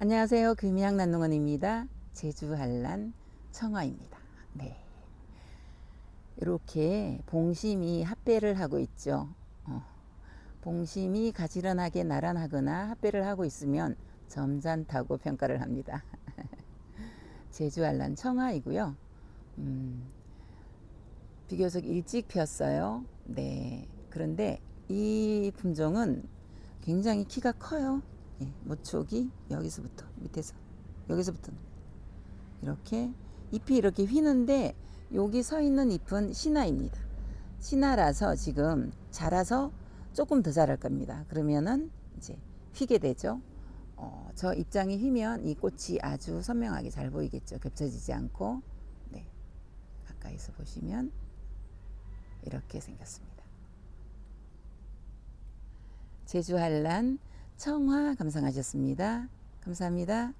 안녕하세요. 금양난농원입니다. 제주 한란 청아입니다. 네. 이렇게 봉심이 합배를 하고 있죠. 어. 봉심이 가지런하게 나란하거나 합배를 하고 있으면 점잖다고 평가를 합니다. 제주 한란 청아이고요. 음, 비교적 일찍 피었어요. 네. 그런데 이 품종은 굉장히 키가 커요. 예, 모촉이 여기서부터 밑에서 여기서부터 이렇게 잎이 이렇게 휘는데 여기 서 있는 잎은 신화입니다. 신화라서 지금 자라서 조금 더 자랄 겁니다. 그러면은 이제 휘게 되죠. 어, 저 입장이 휘면 이 꽃이 아주 선명하게 잘 보이겠죠. 겹쳐지지 않고 네 가까이서 보시면 이렇게 생겼습니다. 제주 한란 청화 감상하셨습니다. 감사합니다.